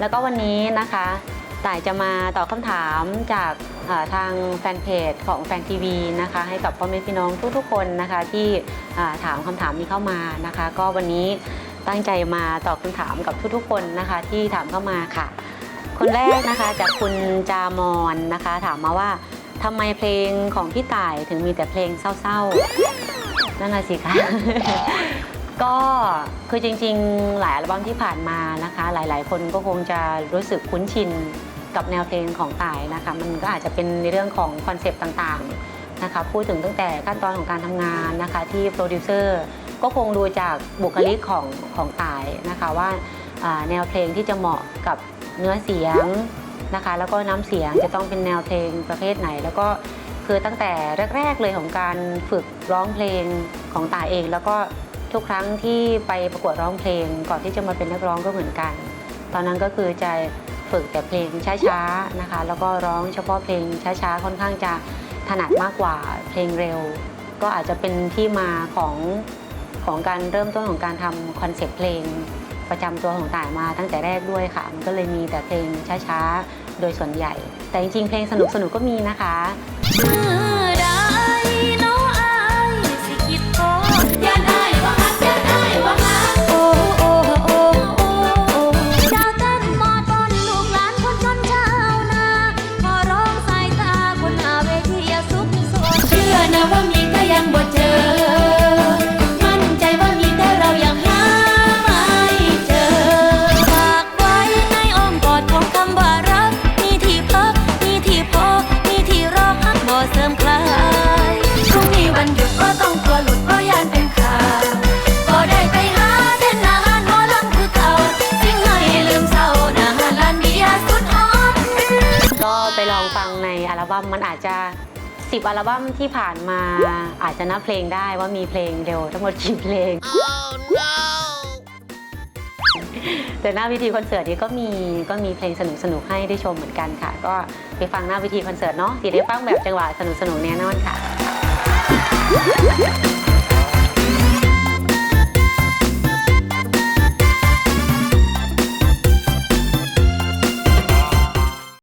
แล้วก็วันนี้นะคะต่ายจะมาตอบคำถามจากทางแฟนเพจของแฟนทีวีนะคะ ให้กับพ่อแม่พี่น้องทุกๆคนนะคะ ที่ถามคำถามนี้เข้ามานะคะ ก็วันนี้ตั้งใจมาตอบคำถามกับทุกๆคนนะคะ ที่ถามเข้ามาค่ะ คนแรกนะคะจากคุณจามอนนะคะ ถามมาว่าทำไมเพลงของพี่ต่ายถึงมีแต่เพลงเศร้าๆนั่นน่ะสิคะ ก็คือจริงๆ หลายอัลบั้มที่ผ่านมานะคะ หลายๆ คนก็คงจะรู้สึกคุ้นชินกับแนวเพลงของต่ายนะคะ มันก็อาจจะเป็นในเรื่องของคอนเซปต์ต่างๆนะคะพูดถึงตั้งแต่ขั้นตอนของการทำงานนะคะ ที่โปรดิวเซอร์ก็คงดูจากบุคลิกของของต่ายนะคะว่าแนวเพลงที่จะเหมาะกับเนื้อเสียงนะคะ แล้วก็น้ำเสียงจะต้องเป็นแนวเพลงประเภทไหน แล้วก็คือตั้งแต่แรก ๆเลยของการฝึกร้องเพลงของต่ายเอง แล้วก็ ทุกครั้งที่ไปประกวดร้องเพลงก่อนที่จะมาเป็นนักร้องก็เหมือนกัน ตอนนั้นก็คือจะฝึกแต่เพลงช้าๆนะคะ แล้วก็ร้องเฉพาะเพลงช้าๆค่อนข้างจะถนัดมากกว่าเพลงเร็ว ก็อาจจะเป็นที่มาของของการเริ่มต้นของการทำคอนเซ็ปต์เพลงประจำตัวของต่ายมาตั้งแต่แรกด้วยค่ะ มันก็เลยมีแต่เพลงช้าๆ โดยส่วนใหญ่ แต่จริงๆ เพลงสนุกๆ ก็มีนะคะ ว่ามีก็ยังบ่เจอ มั่นใจว่ามีแต่เรายังหาไม่เจอ ฝากไว้ในอ้อมกอดของคำว่ารัก มีที่พัก มีที่พอ มีที่รอฮักบ่เสริมคลายพรุ่งนี้วันหยุดก็ต้องกลัวหลุดเพราะยานเป็นข่าวก็ได้ไปหาเต้นอาหารหมอลำคือเก่าสิ่งให้ลืมเศร้าหน้าหาลานเบียร์สุดฮอต ก็ไปลองฟังในอัลบั้มมันอาจจะ 10 อัลบั้มที่ผ่านมาอาจจะนับเพลงได้ว่ามีเพลงเร็วทั้งหมดกี่เพลงแต่หน้าวิธีคอนเสิร์ตนี้ก็มีก็มีเพลงสนุกสนุกให้ได้ชมเหมือนกันค่ะ ก็ไปฟังหน้าวิธีคอนเสิร์ตเนาะสีได้ฟังแบบจังหวะสนุกสนุกแน่นอนค่ะ